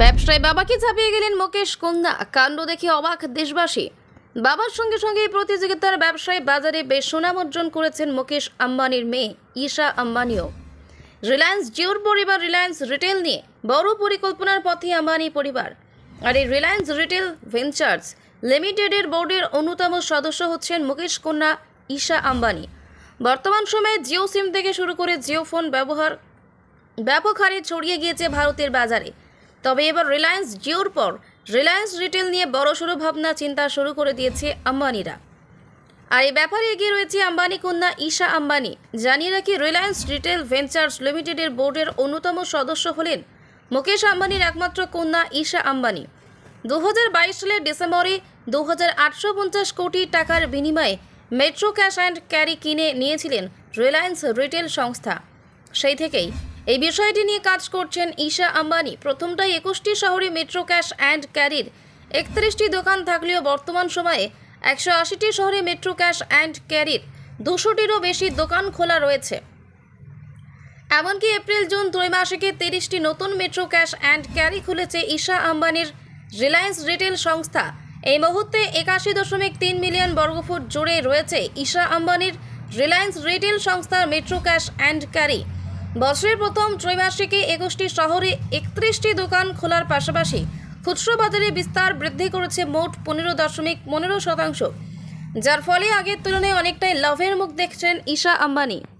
ব্যবসায় বাবাকে ঝাঁপিয়ে গেলেন মুকেশ কন্যা। কাণ্ড দেখে অবাক দেশবাসী। বাবার সঙ্গে সঙ্গে এই প্রতিযোগিতার ব্যবসায় বাজারে বেশ সুনাম অর্জন করেছেন মুকেশ আম্বানির মেয়ে ঈশা আম্বানিও। রিলায়েন্স জিওর পরিবার রিলায়েন্স রিটেল নিয়ে বড় পরিকল্পনার পথে আম্বানি পরিবার। আর এই রিলায়েন্স রিটেল ভেঞ্চার্স লিমিটেডের বোর্ডের অন্যতম সদস্য হচ্ছেন মুকেশ কন্যা ঈশা আম্বানি। বর্তমান সময়ে জিও সিম থেকে শুরু করে জিও ফোন ব্যবহার ব্যাপক হারে ছড়িয়ে গিয়েছে ভারতের বাজারে। তবে এবার রিলায়েন্স জিওর পর রিলায়েন্স রিটেল নিয়ে বড়সড় ভাবনা, চিন্তা শুরু করে দিয়েছে আম্বানিরা। আর এই ব্যাপারে এগিয়ে রয়েছে আম্বানি কন্যা ঈশা আম্বানি। জানিয়ে রাখি, রিলায়েন্স রিটেল ভেঞ্চার্স লিমিটেডের বোর্ডের অন্যতম সদস্য হলেন মুকেশ আম্বানির একমাত্র কন্যা ঈশা আম্বানি। দু হাজার বাইশ সালের ডিসেম্বরে দু হাজার আটশো পঞ্চাশ কোটি টাকার বিনিময়ে মেট্রো ক্যাশ অ্যান্ড ক্যারি কিনে নিয়েছিলেন রিলায়েন্স রিটেল সংস্থা। সেই থেকেই এই বিষয়টি নিয়ে কাজ করছেন ঈশা আম্বানি। প্রথমটাই একুশটি শহরে মেট্রো ক্যাশ অ্যান্ড ক্যারির। একত্রিশটি দোকান থাকলেও বর্তমান সময়ে একশো আশিটি শহরে মেট্রো ক্যাশ অ্যান্ড ক্যারির দুশোটিরও বেশি দোকান খোলা রয়েছে। এমনকি এপ্রিল, জুন ত্রৈমাসিকে তিরিশটি নতুন মেট্রো ক্যাশ অ্যান্ড ক্যারি খুলেছে ঈশা আম্বানির রিলায়েন্স রিটেল সংস্থা। এই মুহূর্তে একাশি দশমিক তিন মিলিয়ন বর্গফুট জুড়ে রয়েছে ঈশা আম্বানির রিলায়েন্স রিটেল সংস্থার মেট্রো ক্যাশ অ্যান্ড ক্যারি। বছরের প্রথম ত্রৈমাসিকে একুশটি শহরে একত্রিশটি দোকান খোলার পাশাপাশি খুচরো বাজারে বিস্তার বৃদ্ধি করেছে মোট পনেরো দশমিক পনেরো শতাংশ। যার ফলে আগের তুলনায় অনেকটাই লাভের মুখ দেখছেন ঈশা আম্বানি।